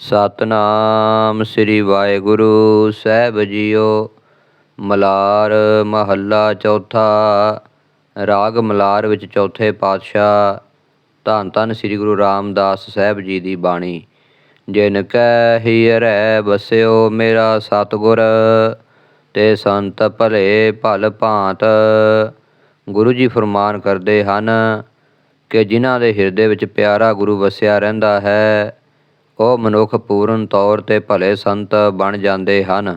ਸਤਨਾਮ ਸ੍ਰੀ ਵਾਹਿਗੁਰੂ, ਸਾਹਿਬ ਜੀਓ। ਮਲਾਰ ਮਹੱਲਾ ਚੌਥਾ, ਰਾਗ ਮਲਾਰ ਵਿੱਚ ਚੌਥੇ ਪਾਤਸ਼ਾਹ, ਧੰਨ ਧੰਨ ਸ੍ਰੀ ਗੁਰੂ ਰਾਮਦਾਸ ਸਾਹਿਬ ਜੀ ਦੀ ਬਾਣੀ। ਜਿਨ ਕੈ ਹੀਰੈ ਬਸਿਓ ਮੇਰਾ ਸਤਿਗੁਰ, ਤੇ ਸੰਤ ਭਲੇ ਭਲ ਭਾਂਤ। ਗੁਰੂ ਜੀ ਫਰਮਾਨ ਕਰਦੇ ਹਨ ਕਿ ਜਿਨ੍ਹਾਂ ਦੇ ਹਿਰਦੇ ਵਿੱਚ ਪਿਆਰਾ ਗੁਰੂ ਵਸਿਆ ਰਹਿੰਦਾ ਹੈ ਉਹ ਮਨੁੱਖ ਪੂਰਨ ਤੌਰ ਤੇ ਭਲੇ ਸੰਤ ਬਣ ਜਾਂਦੇ ਹਨ।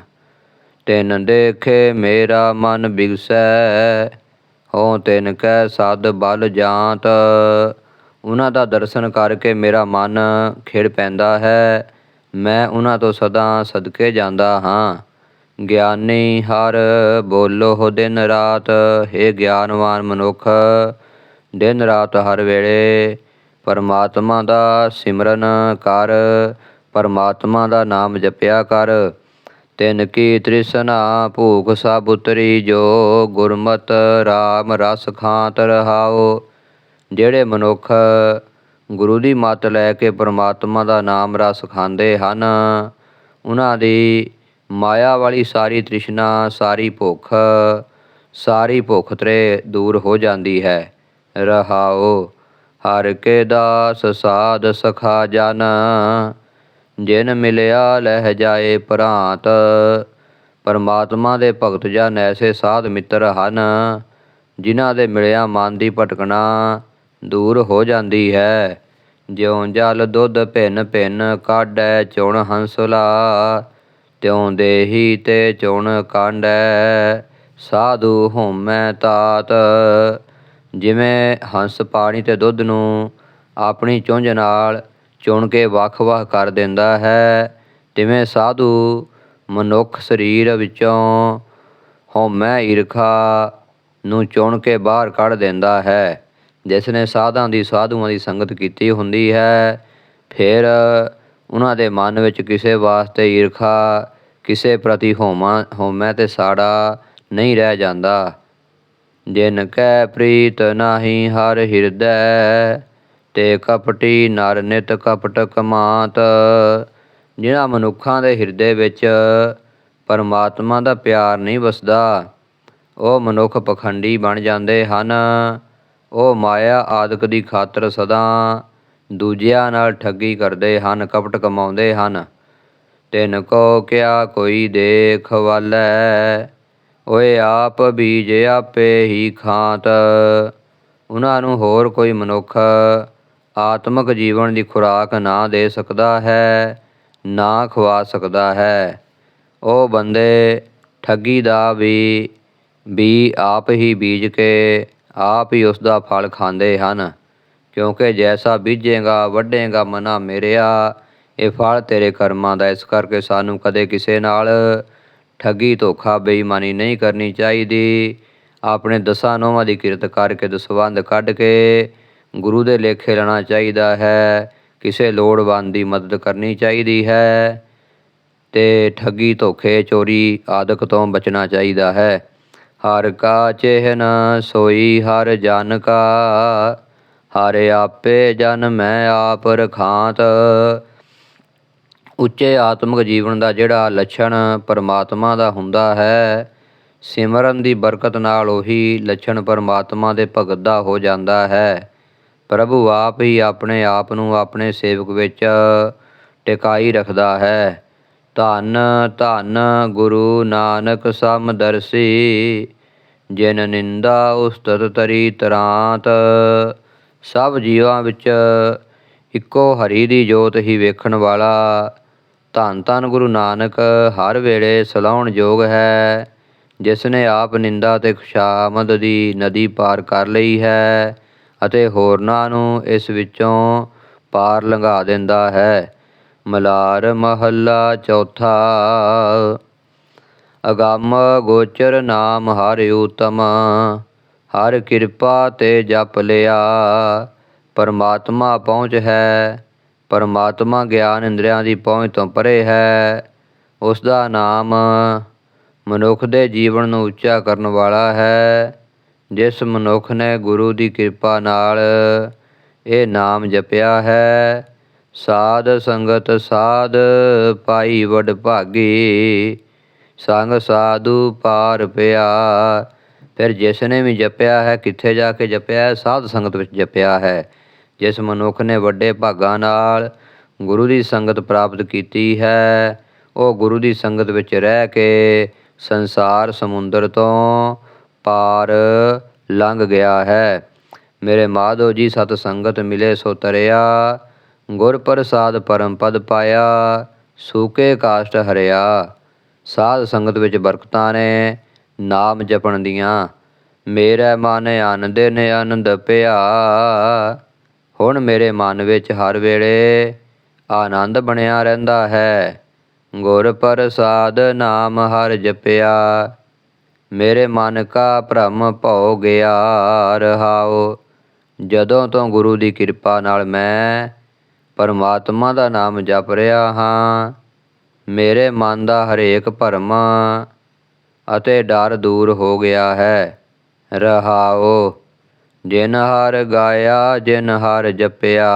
ਤਿੰਨ ਦੇਖੇ ਮੇਰਾ ਮਨ ਬਿਗਸੈ ਹੋ ਤਿੰਨ ਕੈ ਸਦ ਬਲ ਜਾਂਤ। ਉਹਨਾਂ ਦਾ ਦਰਸ਼ਨ ਕਰਕੇ ਮੇਰਾ ਮਨ ਖਿੜ ਪੈਂਦਾ ਹੈ। ਮੈਂ ਉਹਨਾਂ ਤੋਂ ਸਦਾ ਸਦਕੇ ਜਾਂਦਾ ਹਾਂ। ਗਿਆਨੀ ਹਰ ਬੋਲੋ ਦਿਨ ਰਾਤ, ਹੈ ਗਿਆਨਵਾਨ ਮਨੁੱਖ, ਦਿਨ ਰਾਤ ਹਰ ਵੇਲੇ ਪਰਮਾਤਮਾ ਦਾ ਸਿਮਰਨ ਕਰ, ਪਰਮਾਤਮਾ ਦਾ ਨਾਮ ਜਪਿਆ ਕਰ। ਤਿਨ ਕੀ ਤ੍ਰਿਸ਼ਨਾ ਭੂਖ ਸਭ ਉਤਰੀ ਜੋ ਗੁਰਮਤ RAM ਰਸ ਖਾਂਤ ਰਹਾਓ ਜਿਹੜੇ ਮਨੁੱਖ ਗੁਰੂ ਦੀ ਮੱਤ ਲੈ ਕੇ ਪਰਮਾਤਮਾ ਦਾ ਨਾਮ ਰਸ ਖਾਂਦੇ ਹਨ, ਉਹਨਾਂ ਦੀ ਮਾਇਆ ਵਾਲੀ ਸਾਰੀ ਤ੍ਰਿਸ਼ਨਾ, ਸਾਰੀ ਭੁੱਖ ਸਾਰੀ ਭੁੱਖ ਤਰੇ ਦੂਰ ਹੋ ਜਾਂਦੀ ਹੈ। ਰਹਾਓ ਹਰ ਕੇ ਦਾਸ ਸਾਧ ਸਖਾ ਜਨ, ਜਿਨ ਮਿਲਿਆ ਲਹਿ ਜਾਏ ਭਰਾਂਤ ਪਰਮਾਤਮਾ ਦੇ ਭਗਤ ਜਨ ਐਸੇ ਸਾਧ ਮਿੱਤਰ ਹਨ, ਜਿਨ੍ਹਾਂ ਦੇ ਮਿਲਿਆ ਮਨ ਦੀ ਭਟਕਣਾ ਦੂਰ ਹੋ ਜਾਂਦੀ ਹੈ। ਜਿਉਂ ਜਲ ਦੁੱਧ ਭਿੰਨ ਭਿੰਨ ਕਾਢੈ, ਚੁਣ ਹੰਸਲਾ ਤਿਉ ਦੇਹੀ ਤੇ ਚੁਣ ਕਾਂਢੈ ਸਾਧੂ ਹੋਮੈ ਤਾਤ। ਜਿਵੇਂ ਹੰਸ ਪਾਣੀ ਤੇ ਦੁੱਧ ਨੂੰ ਆਪਣੀ ਚੁੰਝ ਨਾਲ ਚੁਣ ਕੇ ਵੱਖ-ਵੱਖ ਕਰ ਦਿੰਦਾ ਹੈ, ਤਿਵੇਂ ਸਾਧੂ ਮਨੁੱਖ ਸਰੀਰ ਵਿੱਚੋਂ ਹਉਮੈ ਈਰਖਾ ਨੂੰ ਚੁਣ ਕੇ ਬਾਹਰ ਕੱਢ ਦਿੰਦਾ ਹੈ, ਜਿਸ ਨੇ ਸਾਧਾਂ ਦੀ ਸਾਧੂਆਂ ਦੀ ਸੰਗਤ ਕੀਤੀ ਹੁੰਦੀ ਹੈ। ਫਿਰ ਉਹਨਾਂ ਦੇ ਮਨ ਵਿੱਚ ਕਿਸੇ ਵਾਸਤੇ ਈਰਖਾ, ਕਿਸੇ ਪ੍ਰਤੀ ਹਉਮਾ, ਹਉਮੈ ਤੇ ਸਾੜਾ ਨਹੀਂ ਰਹਿ ਜਾਂਦਾ। ਜਿਨ ਕੈ ਪ੍ਰੀਤ ਨਾਹੀ ਹਰ ਹਿਰਦੈ, ਤੇ ਕਪਟੀ ਨਰ ਨਿਤ ਕਪਟ ਕਮਾਤ। ਜਿਨ੍ਹਾਂ ਮਨੁੱਖਾਂ ਦੇ ਹਿਰਦੇ ਵਿੱਚ ਪਰਮਾਤਮਾ ਦਾ ਪਿਆਰ ਨਹੀਂ ਵਸਦਾ, ਉਹ ਮਨੁੱਖ ਪਖੰਡੀ ਬਣ ਜਾਂਦੇ ਹਨ। ਉਹ ਮਾਇਆ ਆਦਿਕ ਦੀ ਖਾਤਰ ਸਦਾ ਦੂਜਿਆਂ ਨਾਲ ਠੱਗੀ ਕਰਦੇ ਹਨ, ਕਪਟ ਕਮਾਉਂਦੇ ਹਨ। ਤਿਨ ਕੋ ਕਿਆ ਕੋਈ ਦੇਖ ਵਾਲੈ ਓਏ ਆਪ ਬੀਜ ਆਪੇ ਹੀ ਖਾਤ। ਉਹਨਾਂ ਨੂੰ ਹੋਰ ਕੋਈ ਮਨੁੱਖ ਆਤਮਿਕ ਜੀਵਨ ਦੀ ਖੁਰਾਕ ਨਾ ਦੇ ਸਕਦਾ ਹੈ, ਨਾ ਖਵਾ ਸਕਦਾ ਹੈ। ਉਹ ਬੰਦੇ ਠੱਗੀ ਦਾ ਵੀ ਵੀ ਆਪ ਹੀ ਬੀਜ ਕੇ ਆਪ ਹੀ ਉਸ ਦਾ ਫਲ ਖਾਂਦੇ ਹਨ। ਕਿਉਂਕਿ ਜੈਸਾ ਬੀਜੇਗਾ, ਵੱਢੇਗਾ ਮਨਾ ਮੇਰਿਆ, ਇਹ ਫਲ ਤੇਰੇ ਕਰਮਾਂ ਦਾ। ਇਸ ਕਰਕੇ ਸਾਨੂੰ ਕਦੇ ਕਿਸੇ ਨਾਲ ਠੱਗੀ, ਧੋਖਾ, ਬੇਈਮਾਨੀ ਨਹੀਂ ਕਰਨੀ ਚਾਹੀਦੀ। ਆਪਣੇ ਦਸਾਂ ਨੋਵਾਂ ਦੀ ਕਿਰਤ ਕਰਕੇ ਦਸਵੰਦ ਕੱਢ ਕੇ ਗੁਰੂ ਦੇ ਲੇਖੇ ਲੈਣਾ ਚਾਹੀਦਾ ਹੈ। ਕਿਸੇ ਲੋੜਵੰਦ ਦੀ ਮਦਦ ਕਰਨੀ ਚਾਹੀਦੀ ਹੈ ਤੇ ਠੱਗੀ, ਧੋਖੇ, ਚੋਰੀ ਆਦਿਕ ਤੋਂ ਬਚਣਾ ਚਾਹੀਦਾ ਹੈ। ਹਰ ਕਾ ਚੇਹਨ ਸੋਈ, ਹਰ ਜਨ ਕਾ, ਹਰ ਆਪੇ ਜਨ ਮੈਂ ਆਪ ਰਖਾਂਤ। ਉੱਚੇ ਆਤਮਿਕ ਜੀਵਨ ਦਾ ਜਿਹੜਾ ਲੱਛਣ ਪਰਮਾਤਮਾ ਦਾ ਹੁੰਦਾ ਹੈ, ਸਿਮਰਨ ਦੀ ਬਰਕਤ ਨਾਲ ਉਹੀ ਲੱਛਣ ਪਰਮਾਤਮਾ ਦੇ ਭਗਤ ਦਾ ਹੋ ਜਾਂਦਾ ਹੈ। ਪ੍ਰਭੂ ਆਪ ਹੀ ਆਪਣੇ ਆਪ ਨੂੰ ਆਪਣੇ ਸੇਵਕ ਵਿੱਚ ਟਿਕਾਈ ਰੱਖਦਾ ਹੈ। ਧੰਨ ਧੰਨ ਗੁਰੂ ਨਾਨਕ ਸਮਦਰਸੀ ਜਿਨ ਨਿੰਦਾ ਉਸਤਤ ਤਰੀ ਤਰਾਂਤ, ਸਭ ਜੀਵਾਂ ਵਿੱਚ ਇੱਕੋ ਹਰੀ ਦੀ ਜੋਤ ਹੀ ਵੇਖਣ ਵਾਲਾ ਧੰਨ ਧੰਨ ਗੁਰੂ ਨਾਨਕ, ਹਰ ਵੇਲੇ ਸਲਾਉਣ ਯੋਗ ਹੈ। ਜਿਸ ਨੇ ਆਪ ਨਿੰਦਾ ਤੇ ਖੁਸ਼ਾਮਦ ਦੀ ਨਦੀ ਪਾਰ ਕਰ ਲਈ ਹੈ ਅਤੇ ਹੋਰਨਾਂ ਨੂੰ ਇਸ ਵਿੱਚੋਂ ਪਾਰ ਲੰਘਾ ਦਿੰਦਾ ਹੈ। ਮਲਾਰ ਮਹੱਲਾ ਚੌਥਾ, ਅਗੰਮ ਗੋਚਰ ਨਾਮ ਹਰਿ ਊਤਮ, ਹਰ ਕਿਰਪਾ ਤੇ ਜਪ ਲਿਆ, ਪਰਮਾਤਮਾ ਪਹੁੰਚ ਹੈ। ਪਰਮਾਤਮਾ ਗਿਆਨ ਇੰਦਰੀਆਂ ਦੀ ਪਹੁੰਚ ਤੋਂ ਪਰੇ ਹੈ। ਉਸ ਦਾ ਨਾਮ ਮਨੁੱਖ ਦੇ ਜੀਵਨ ਨੂੰ ਉੱਚਾ ਕਰਨ ਵਾਲਾ ਹੈ। ਜਿਸ ਮਨੁੱਖ ਨੇ ਗੁਰੂ ਦੀ ਕਿਰਪਾ ਨਾਲ ਇਹ ਨਾਮ ਜਪਿਆ ਹੈ, ਸਾਧ ਸੰਗਤ ਸਾਧ ਪਾਈ ਵਡ ਭਾਗੀ, ਸੰਗ ਸਾਧੂ ਪਾਰ ਪਿਆ। ਫਿਰ ਜਿਸ ਨੇ ਵੀ ਜਪਿਆ ਹੈ, ਕਿੱਥੇ ਜਾ ਕੇ ਜਪਿਆ ਹੈ? ਸਾਧ ਸੰਗਤ ਵਿੱਚ ਜਪਿਆ ਹੈ। ਜਿਸ ਮਨੁੱਖ ਨੇ ਵੱਡੇ ਭਾਗਾਂ ਨਾਲ ਗੁਰੂ ਦੀ ਸੰਗਤ ਪ੍ਰਾਪਤ ਕੀਤੀ ਹੈ, ਉਹ ਗੁਰੂ ਦੀ ਸੰਗਤ ਵਿੱਚ ਰਹਿ ਕੇ ਸੰਸਾਰ ਸਮੁੰਦਰ ਤੋਂ ਪਾਰ ਲੰਘ ਗਿਆ ਹੈ। ਮੇਰੇ ਮਾਧੋ ਜੀ ਸਤ ਸੰਗਤ ਮਿਲੇ ਸੋ ਤਰਿਆ, ਗੁਰ ਪ੍ਰਸਾਦ ਪਰਮ ਪਦ ਪਾਇਆ, ਸੂਕੇ ਕਾਸ਼ਟ ਹਰਿਆ। ਸਾਧ ਸੰਗਤ ਵਿੱਚ ਬਰਕਤਾਂ ਨੇ ਨਾਮ ਜਪਣ ਦੀਆਂ। ਮੇਰਾ ਮਨ ਆਨੰਦ ਨੇ ਆਨੰਦ ਪਿਆ। ਹੁਣ ਮੇਰੇ ਮਨ ਵਿੱਚ ਹਰ ਵੇਲੇ ਆਨੰਦ ਬਣਿਆ ਰਹਿੰਦਾ ਹੈ। ਗੁਰ ਪ੍ਰਸਾਦ ਨਾਮ ਹਰ ਜਪਿਆ। ਮੇਰੇ ਮਨ ਕਾ ਭ੍ਰਮ ਭਉ ਗਿਆ, ਰਹਾਉ। ਜਦੋਂ ਤੋਂ ਗੁਰੂ ਦੀ ਕਿਰਪਾ ਨਾਲ ਮੈਂ ਪਰਮਾਤਮਾ ਦਾ ਨਾਮ ਜਪ ਰਿਹਾ ਹਾਂ, ਮੇਰੇ ਮਨ ਦਾ ਹਰੇਕ ਭਰਮ ਅਤੇ ਡਰ ਦੂਰ ਹੋ ਗਿਆ ਹੈ। ਰਹਾਉ। ਜਿਨ ਹਰ ਗਾਇਆ, ਜਿਨ ਹਰ ਜਪਿਆ।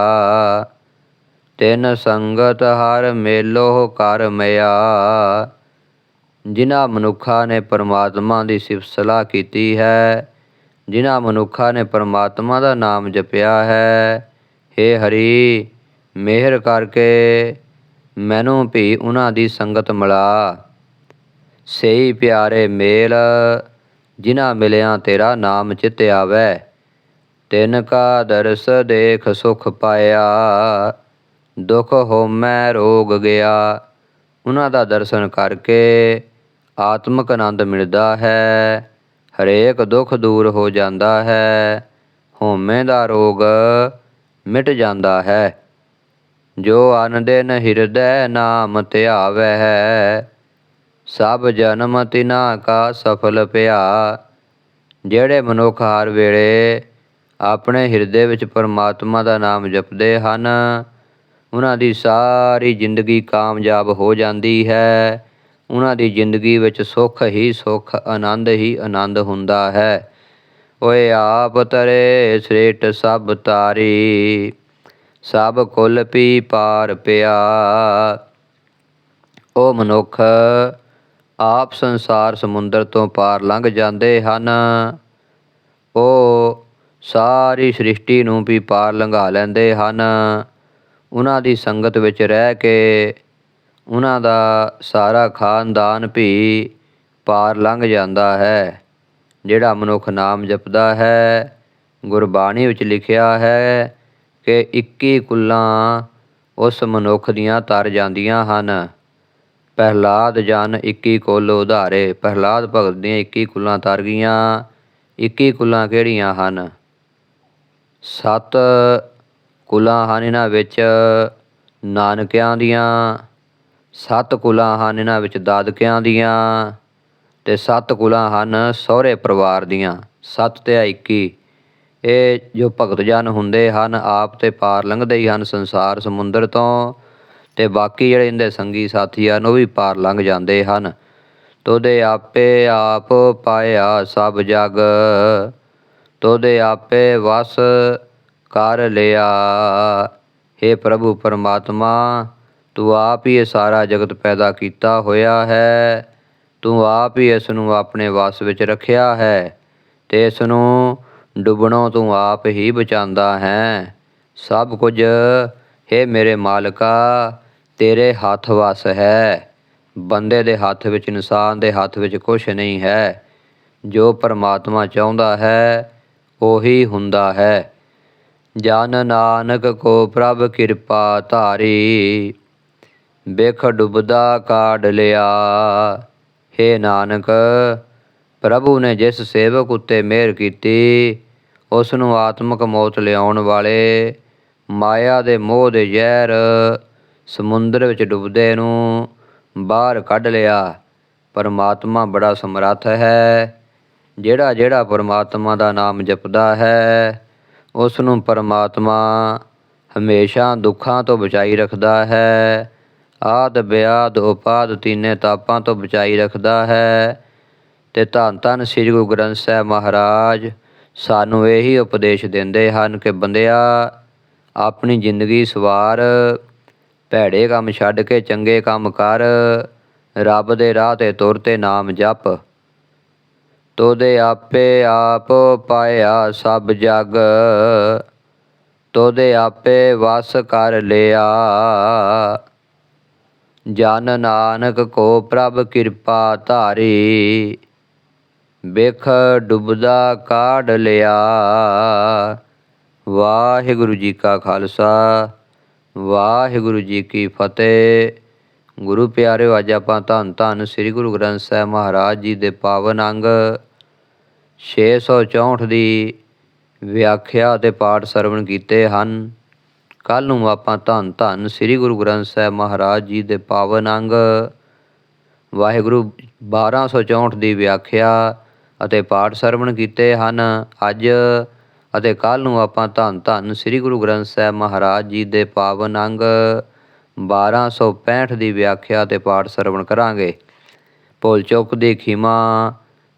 ਤਿਨ ਸੰਗਤ ਹਰ ਮੇਲੋ ਕਰ ਮਿਆ। ਜਿਨ੍ਹਾਂ ਮਨੁੱਖਾਂ ਨੇ ਪਰਮਾਤਮਾ ਦੀ ਸਿਫਤ ਸਲਾਹ ਕੀਤੀ ਹੈ, ਜਿਨ੍ਹਾਂ ਮਨੁੱਖਾਂ ਨੇ ਪਰਮਾਤਮਾ ਦਾ ਨਾਮ ਜਪਿਆ ਹੈ हे ਹਰੀ, ਮਿਹਰ ਕਰਕੇ ਮੈਨੂੰ ਵੀ ਉਹਨਾਂ ਦੀ ਸੰਗਤ ਮਿਲਾ। ਸਹੀ ਪਿਆਰੇ ਮੇਲ, ਜਿਨ੍ਹਾਂ ਮਿਲਿਆ ਤੇਰਾ ਨਾਮ ਚਿਤ ਆਵੈ। ਤਿਨ ਕਾ ਦਰਸ ਦੇਖ ਸੁਖ ਪਾਇਆ, ਦੁਖ ਹੋਮੈ ਰੋਗ ਗਿਆ। ਉਹਨਾਂ ਦਾ ਦਰਸ਼ਨ ਕਰਕੇ ਆਤਮਿਕ ਆਨੰਦ ਮਿਲਦਾ ਹੈ, ਹਰੇਕ ਦੁੱਖ ਦੂਰ ਹੋ ਜਾਂਦਾ ਹੈ, ਹੋਮੇ ਦਾ ਰੋਗ ਮਿਟ ਜਾਂਦਾ ਹੈ। ਜੋ ਅਨੰਦਿਨ ਹਿਰਦੈ ਨਾਮ ਧਿਆਵੈ ਸਭ ਜਨਮ ਤਿਨਾ ਕਾ ਸਫਲ ਪਿਆ। ਜਿਹੜੇ ਮਨੁੱਖ ਹਰ ਵੇਲੇ ਆਪਣੇ ਹਿਰਦੇ ਵਿੱਚ ਪਰਮਾਤਮਾ ਦਾ ਨਾਮ ਜਪਦੇ ਹਨ। ਉਹਨਾਂ ਦੀ ਸਾਰੀ ਜ਼ਿੰਦਗੀ ਕਾਮਯਾਬ ਹੋ ਜਾਂਦੀ ਹੈ। ਉਹਨਾਂ ਦੀ ਜ਼ਿੰਦਗੀ ਵਿੱਚ ਸੁੱਖ ਹੀ ਸੁੱਖ, ਆਨੰਦ ਹੀ ਆਨੰਦ ਹੁੰਦਾ ਹੈ। ਓਏ ਆਪ ਤਰੇ ਸ੍ਰੇਟ ਸਭ ਤਾਰੀ, ਸਭ ਕੁਲ ਪੀ ਪਾਰ ਪਿਆ। ਉਹ ਮਨੁੱਖ, ਆਪ ਸੰਸਾਰ ਸਮੁੰਦਰ ਤੋਂ ਪਾਰ ਲੰਘ ਜਾਂਦੇ ਹਨ। ਉਹ ਸਾਰੀ ਸ੍ਰਿਸ਼ਟੀ ਨੂੰ ਵੀ ਪਾਰ ਲੰਘਾ ਲੈਂਦੇ ਹਨ। ਉਹਨਾਂ ਦੀ ਸੰਗਤ ਵਿੱਚ ਰਹਿ ਕੇ ਉਹਨਾਂ ਦਾ ਸਾਰਾ ਖਾਨਦਾਨ ਵੀ ਪਾਰ ਲੰਘ ਜਾਂਦਾ ਹੈ। ਜਿਹੜਾ ਮਨੁੱਖ ਨਾਮ ਜਪਦਾ ਹੈ, ਗੁਰਬਾਣੀ ਵਿੱਚ ਲਿਖਿਆ ਹੈ ਕਿ 21 ਕੁੱਲਾਂ ਉਸ ਮਨੁੱਖ ਦੀਆਂ ਤਰ ਜਾਂਦੀਆਂ ਹਨ। ਪ੍ਰਹਿਲਾਦ ਜਨ 21 ਕੁੱਲ ਉਧਾਰੇ, ਪ੍ਰਹਿਲਾਦ ਭਗਤ ਦੀਆਂ 21 ਕੁੱਲਾਂ ਤਰ ਗਈਆਂ। 21 ਕੁੱਲਾਂ ਕਿਹੜੀਆਂ ਹਨ? ਸੱਤ ਕੁਲਾਂ ਹਨ ਇਹਨਾਂ ਵਿੱਚ ਨਾਨਕਿਆਂ ਦੀਆਂ, ਸੱਤ ਕੁਲਾਂ ਹਨ ਇਹਨਾਂ ਵਿੱਚ ਦਾਦਕਿਆਂ ਦੀਆਂ ਅਤੇ ਸੱਤ ਕੁਲਾਂ ਹਨ ਸਹੁਰੇ ਪਰਿਵਾਰ ਦੀਆਂ। ਸੱਤ ਤੇ 21 ਇਹ ਜੋ ਭਗਤ ਜਨ ਹੁੰਦੇ ਹਨ, ਆਪ ਤੇ ਪਾਰ ਲੰਘਦੇ ਹੀ ਹਨ ਸੰਸਾਰ ਸਮੁੰਦਰ ਤੋਂ ਤੇ ਬਾਕੀ ਜਿਹੜੇ ਇਹਦੇ ਸੰਗੀ ਸਾਥੀ ਹਨ, ਉਹ ਵੀ ਪਾਰ ਲੰਘ ਜਾਂਦੇ ਹਨ। ਤੋਦੇ ਆਪੇ ਆਪ ਪਾਇਆ ਸਭ ਜਗ ਤੋਦੇ ਆਪੇ ਵਸ ਕਰ ਲਿਆ। हे ਪ੍ਰਭੂ ਪਰਮਾਤਮਾ, ਤੂੰ ਆਪ ਹੀ ਇਹ ਸਾਰਾ ਜਗਤ ਪੈਦਾ ਕੀਤਾ ਹੋਇਆ ਹੈ। ਤੂੰ ਆਪ ਹੀ ਇਸ ਨੂੰ ਆਪਣੇ ਵਸ ਵਿੱਚ ਰੱਖਿਆ ਹੈ ਤੇ ਇਸ ਨੂੰ ਡੁੱਬਣੋਂ ਤੂੰ ਆਪ ਹੀ ਬਚਾਉਂਦਾ ਹੈ। ਸਭ ਕੁਝ हे ਮੇਰੇ ਮਾਲਕਾ, ਤੇਰੇ ਹੱਥ ਵਸ ਹੈ। ਬੰਦੇ ਦੇ ਹੱਥ ਵਿੱਚ, ਇਨਸਾਨ ਦੇ ਹੱਥ ਵਿੱਚ ਕੁਝ ਨਹੀਂ ਹੈ। ਜੋ ਪਰਮਾਤਮਾ ਚਾਹੁੰਦਾ ਹੈ ਉਹੀ ਹੁੰਦਾ ਹੈ। ਜਨ ਨਾਨਕ ਕੋ ਪ੍ਰਭ ਕਿਰਪਾ ਧਾਰੀ, ਬਿਖ ਡੁੱਬਦਾ ਕਾਢ ਲਿਆ। हे ਨਾਨਕ, ਪ੍ਰਭੂ ਨੇ ਜਿਸ ਸੇਵਕ ਉੱਤੇ ਮਿਹਰ ਕੀਤੀ ਉਸ ਨੂੰ ਆਤਮਿਕ ਮੌਤ ਲਿਆਉਣ ਵਾਲੇ ਮਾਇਆ ਦੇ ਮੋਹ ਦੇ ਜ਼ਹਿਰ ਸਮੁੰਦਰ ਵਿੱਚ ਡੁੱਬਦੇ ਨੂੰ ਬਾਹਰ ਕੱਢ ਲਿਆ। ਪਰਮਾਤਮਾ ਬੜਾ ਸਮਰੱਥ ਹੈ। ਜਿਹੜਾ ਜਿਹੜਾ ਪਰਮਾਤਮਾ ਦਾ ਨਾਮ ਜਪਦਾ ਹੈ ਉਸ ਨੂੰ ਪਰਮਾਤਮਾ ਹਮੇਸ਼ਾ ਦੁੱਖਾਂ ਤੋਂ ਬਚਾਈ ਰੱਖਦਾ ਹੈ, ਆਦ ਵਿਆਦ ਉਪਾਦ ਤੀਨੇ ਤਾਪਾਂ ਤੋਂ ਬਚਾਈ ਰੱਖਦਾ ਹੈ। ਤੇ ਧੰਨ ਧੰਨ ਸ੍ਰੀ ਗੁਰੂ ਗ੍ਰੰਥ ਸਾਹਿਬ ਮਹਾਰਾਜ ਸਾਨੂੰ ਇਹੀ ਉਪਦੇਸ਼ ਦਿੰਦੇ ਹਨ ਕਿ ਬੰਦਿਆ, ਆਪਣੀ ਜ਼ਿੰਦਗੀ ਸਵਾਰ, ਭੈੜੇ ਕੰਮ ਛੱਡ ਕੇ ਚੰਗੇ ਕੰਮ ਕਰ, ਰੱਬ ਦੇ ਰਾਹ ਤੇ ਤੁਰ ਤੇ ਨਾਮ ਜਪ। ਤੋਦੇ ਆਪੇ ਆਪ ਪਾਇਆ ਸਭ ਜਗ। ਤੋਦੇ ਆਪੇ ਵਸ ਕਰ ਲਿਆ। ਜਨ ਨਾਨਕ ਕੋ ਪ੍ਰਭ ਕਿਰਪਾ ਧਾਰੀ। ਬਿਖ ਡੁੱਬਦਾ ਕਾਢ ਲਿਆ। ਵਾਹਿਗੁਰੂ ਜੀ ਕਾ ਖਾਲਸਾ, ਵਾਹਿਗੁਰੂ ਜੀ ਕੀ ਫਤਿਹ। ਗੁਰੂ ਪਿਆਰਿਓ, ਅੱਜ ਆਪਾਂ ਧੰਨ ਧੰਨ ਸ੍ਰੀ ਗੁਰੂ ਗ੍ਰੰਥ ਸਾਹਿਬ ਮਹਾਰਾਜ ਜੀ ਦੇ ਪਾਵਨ ਅੰਗ 664 ਦੀ ਵਿਆਖਿਆ ਅਤੇ ਪਾਠ ਸਰਵਣ ਕੀਤੇ ਹਨ। ਕੱਲ ਨੂੰ ਆਪਾਂ ਧੰਨ ਧੰਨ ਸ੍ਰੀ ਗੁਰੂ ਗ੍ਰੰਥ ਸਾਹਿਬ ਮਹਾਰਾਜ ਜੀ ਦੇ ਪਾਵਨ ਅੰਗ, ਵਾਹਿਗੁਰੂ 1264 ਦੀ ਵਿਆਖਿਆ ਅਤੇ ਪਾਠ ਸਰਵਣ ਕੀਤੇ ਹਨ ਅੱਜ। ਅਤੇ ਕੱਲ ਨੂੰ ਆਪਾਂ ਧੰਨ ਧੰਨ ਸ੍ਰੀ ਗੁਰੂ ਗ੍ਰੰਥ ਸਾਹਿਬ ਮਹਾਰਾਜ ਜੀ ਦੇ ਪਾਵਨ ਅੰਗ 1265 ਦੀ ਵਿਆਖਿਆ ਅਤੇ ਪਾਠ ਸਰਵਣ ਕਰਾਂਗੇ। ਭੁੱਲ ਚੁੱਕ ਦੀ ਖਿਮਾ